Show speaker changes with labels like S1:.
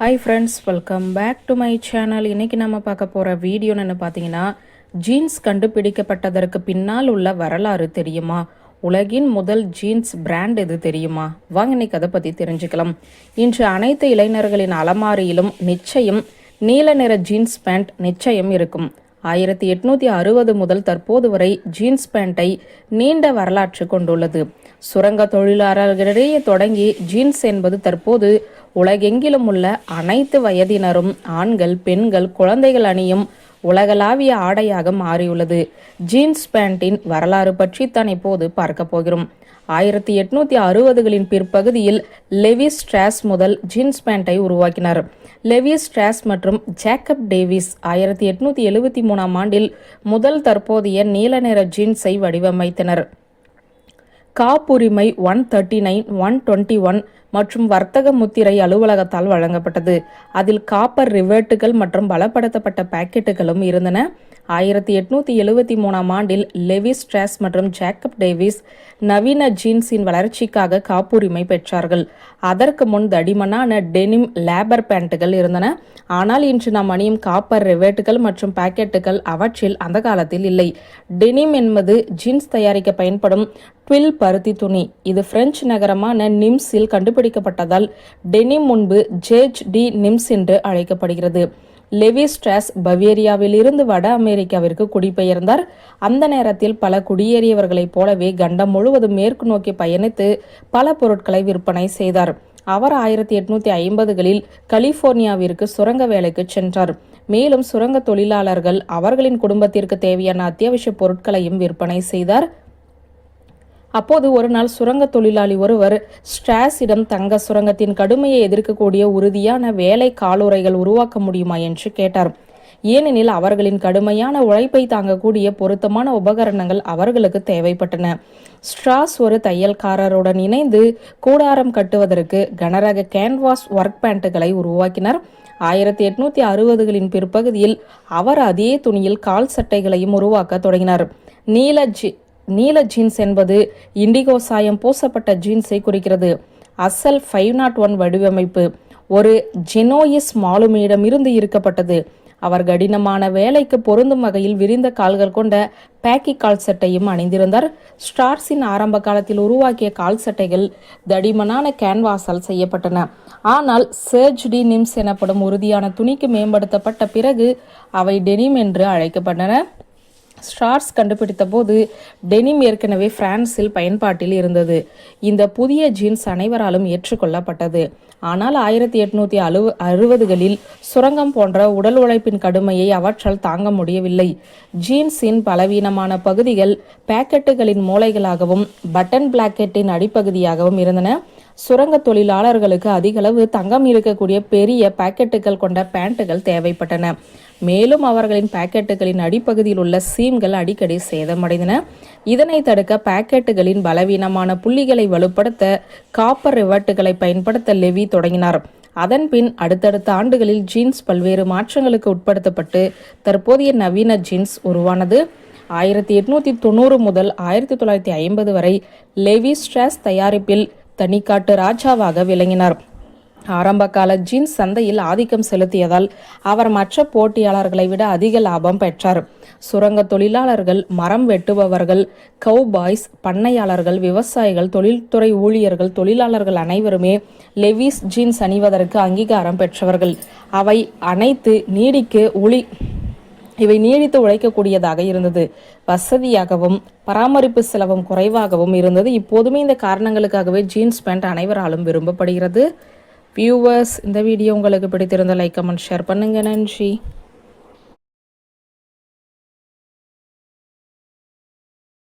S1: Hi friends welcome back to my channel இன்னைக்கு நம்ம பார்க்க போகிற வீடியோன்னு பார்த்தீங்கன்னா ஜீன்ஸ் கண்டுபிடிக்கப்பட்டதற்கு பின்னால் உள்ள வரலாறு தெரியுமா? உலகின் முதல் ஜீன்ஸ் பிராண்ட் எது தெரியுமா? வாங்க இன்னைக்கு அதை பற்றி தெரிஞ்சுக்கலாம். இன்று அனைத்து இளைஞர்களின் அலமாரியிலும் நிச்சயம் நீல நிற ஜீன்ஸ் பேண்ட் நிச்சயம் இருக்கும். ஆயிரத்தி எட்நூத்தி அறுபது முதல் தற்போது வரை ஜீன்ஸ் பேண்டை நீண்ட வரலாற்று கொண்டுள்ளது. சுரங்க தொழிலாளர்களிடையே தொடங்கி ஜீன்ஸ் என்பது தற்போது உலகெங்கிலும் உள்ள அனைத்து வயதினரும் ஆண்கள் பெண்கள் குழந்தைகள் அணியும் உலகளாவிய ஆடையாக மாறியுள்ளது. ஜீன்ஸ் பேண்டின் வரலாறு பற்றி தான் இப்போது பார்க்க போகிறோம். ஆயிரத்தி எட்நூத்தி அறுபதுகளின் பிற்பகுதியில் லெவி ஸ்ட்ராஸ் முதல் ஜீன்ஸ் பேண்டை உருவாக்கினார். லெவி ஸ்ட்ராஸ் மற்றும் ஜேக்கப் டேவிஸ் ஆயிரத்தி எட்நூத்தி எழுபத்தி மூணாம் ஆண்டில் முதல் தற்போதைய நீல நிற ஜீன்ஸை வடிவமைத்தனர். காப்புரிமை one thirty nine one twenty one மற்றும் வர்த்தக முத்திரை அலுவலகத்தால் வழங்கப்பட்டது. அதில் காப்பர் ரிவர்ட்டுகள் மற்றும் பலப்படுத்தப்பட்ட பாக்கெட்டுகளும் இருந்தன. ஆயிரத்தி எட்நூத்தி எழுவத்தி மூணாம் ஆண்டில் லெவி ஸ்ட்ராஸ் மற்றும் ஜேக்கப் டேவிஸ் நவீன ஜீன்ஸின் வளர்ச்சிக்காக காப்புரிமை பெற்றார்கள். அதற்கு முன் தடிமனான டெனிம் லேபர் பேண்ட்டுகள் இருந்தன. ஆனால் இன்று நாம் அணியும் காப்பர் ரிவேட்டுகள் மற்றும் பாக்கெட்டுகள் அவற்றில் அந்த காலத்தில் இல்லை. டெனிம் என்பது ஜீன்ஸ் தயாரிக்க பயன்படும் ட்வில் பருத்தி துணி. இது பிரெஞ்சு நகரமான நிம்ஸில் கண்டுபிடிக்கப்பட்டதால் டெனிம் முன்பு ஜேஜ் டி நிம்ஸ் என்று அழைக்கப்படுகிறது. லெவி ஸ்ட்ராஸ் பவேரியாவில் இருந்து வட அமெரிக்காவிற்கு குடிபெயர்ந்தார். அந்த நேரத்தில் பல குடியேறியவர்களைப் போலவே கண்டம் முழுவதும் மேற்கு நோக்கி பயணித்து பல பொருட்களை விற்பனை செய்தார். அவர் ஆயிரத்தி எட்நூத்தி ஐம்பதுகளில் கலிபோர்னியாவிற்கு சுரங்க வேலைக்கு சென்றார். மேலும் சுரங்க தொழிலாளர்கள் அவர்களின் குடும்பத்திற்கு தேவையான அத்தியாவசிய பொருட்களையும் விற்பனை செய்தார். அப்போது ஒரு நாள் சுரங்க தொழிலாளி ஒருவர் ஸ்ட்ராஸிடம் தங்க சுரங்கத்தின் கடுமையை எதிர்க்கக்கூடிய உறுதியான வேலை காலுறைகள் உருவாக்க முடியுமா என்று கேட்டார். ஏனெனில் அவர்களின் கடுமையான உழைப்பை தாங்கக்கூடிய பொருத்தமான உபகரணங்கள் அவர்களுக்கு தேவைப்பட்டன. ஸ்ட்ராஸ் ஒரு தையல்காரருடன் இணைந்து கூடாரம் கட்டுவதற்கு கனரக கேன்வாஸ் ஒர்க் பேண்ட்டுகளை உருவாக்கினார். ஆயிரத்தி எட்நூத்தி அறுபதுகளின் பிற்பகுதியில் அவர் அதே துணியில் கால் சட்டைகளையும் உருவாக்க தொடங்கினார். நீல ஜி நீல ஜீன்ஸ் என்பது இண்டிகோ சாயம் பூசப்பட்ட ஜீன்ஸை குறிக்கிறது. அசல் ஃபைவ் நாட் ஒன் வடிவமைப்பு. ஒரு ஜெனோயிஸ் மாலுமியிடம் இருந்து இருக்கப்பட்டது. அவர் கடினமான வேலைக்கு பொருந்தும் வகையில் விரிந்த கால்கள் கொண்ட பேக்கி கால் சட்டையும் அணிந்திருந்தார். ஸ்டார்ஸின் ஆரம்ப காலத்தில் உருவாக்கிய கால் சட்டைகள் தடிமனான கேன்வாஸால் செய்யப்பட்டன. ஆனால் சர்ஜ் டி நிம்ஸ் எனப்படும் உறுதியான துணிக்கு மேம்படுத்தப்பட்ட பிறகு அவை டெனிம் என்று அழைக்கப்பட்டன. ஸ்டார்ஸ் கண்டுபிடித்த போது டெனிம் ஏற்கனவே பிரான்சில் பயன்பாட்டில் இருந்தது. இந்த புதிய ஜீன்ஸ் அனைவராலும் ஏற்றுக்கொள்ளப்பட்டது. ஆனால் ஆயிரத்தி எட்நூத்தி அழு அறுபதுகளில் சுரங்கம் போன்ற உடல் உழைப்பின் கடுமையை அவற்றால் தாங்க முடியவில்லை. ஜீன்ஸின் பலவீனமான பகுதிகள் பேக்கெட்டுகளின் மூளைகளாகவும் பட்டன் பிளாக்கெட்டின் அடிப்பகுதியாகவும் இருந்தன. சுரங்க தொழிலாளர்களுக்கு அதிகளவு தங்கம் இருக்கக்கூடிய பெரிய பாக்கெட்டுகள் கொண்ட பேண்ட்டுகள் தேவைப்பட்டன. மேலும் அவர்களின் பாக்கெட்டுகளின் அடிப்பகுதியில் உள்ள சீம்கள் அடிக்கடி சேதமடைந்தன. இதனை தடுக்க பாக்கெட்டுகளின் பலவீனமான புள்ளிகளை வலுப்படுத்த காப்பர் ரிவர்ட்டுகளை பயன்படுத்த லெவி தொடங்கினார். அதன்பின் அடுத்தடுத்த ஆண்டுகளில் ஜீன்ஸ் பல்வேறு மாற்றங்களுக்கு உட்படுத்தப்பட்டு தற்போதைய நவீன ஜீன்ஸ் உருவானது. ஆயிரத்தி எட்நூத்தி தொண்ணூறு முதல் ஆயிரத்தி தொள்ளாயிரத்தி ஐம்பது வரை லெவி ஸ்ட்ராஸ் தயாரிப்பில் தனிக்காட்டு ராஜாவாக விளங்கினார். ஆரம்பகால ஜீன்ஸ் சந்தையில் ஆதிக்கம் செலுத்தியதால் அவர் மற்ற போட்டியாளர்களை விட அதிக லாபம் பெற்றார். சுரங்க தொழிலாளர்கள் மரம் வெட்டுபவர்கள் கவுபாய்ஸ் பண்ணையாளர்கள் விவசாயிகள் தொழில்துறை ஊழியர்கள் தொழிலாளர்கள் அனைவருமே லெவிஸ் ஜீன்ஸ் அணிவதற்கு அங்கீகாரம் பெற்றவர்கள். அவை அனைத்து நீடிக்கு ஒளி இவை நீடித்து உழைக்கக்கூடியதாக இருந்தது. வசதியாகவும் பராமரிப்பு செலவும் குறைவாகவும் இருந்தது. இப்போதுமே இந்த காரணங்களுக்காகவே ஜீன்ஸ் பேண்ட் அனைவராலும் விரும்பப்படுகிறது. வியூவர்ஸ் இந்த வீடியோ உங்களுக்கு பிடித்திருந்த லைக் கமெண்ட் ஷேர் பண்ணுங்க. நன்றி.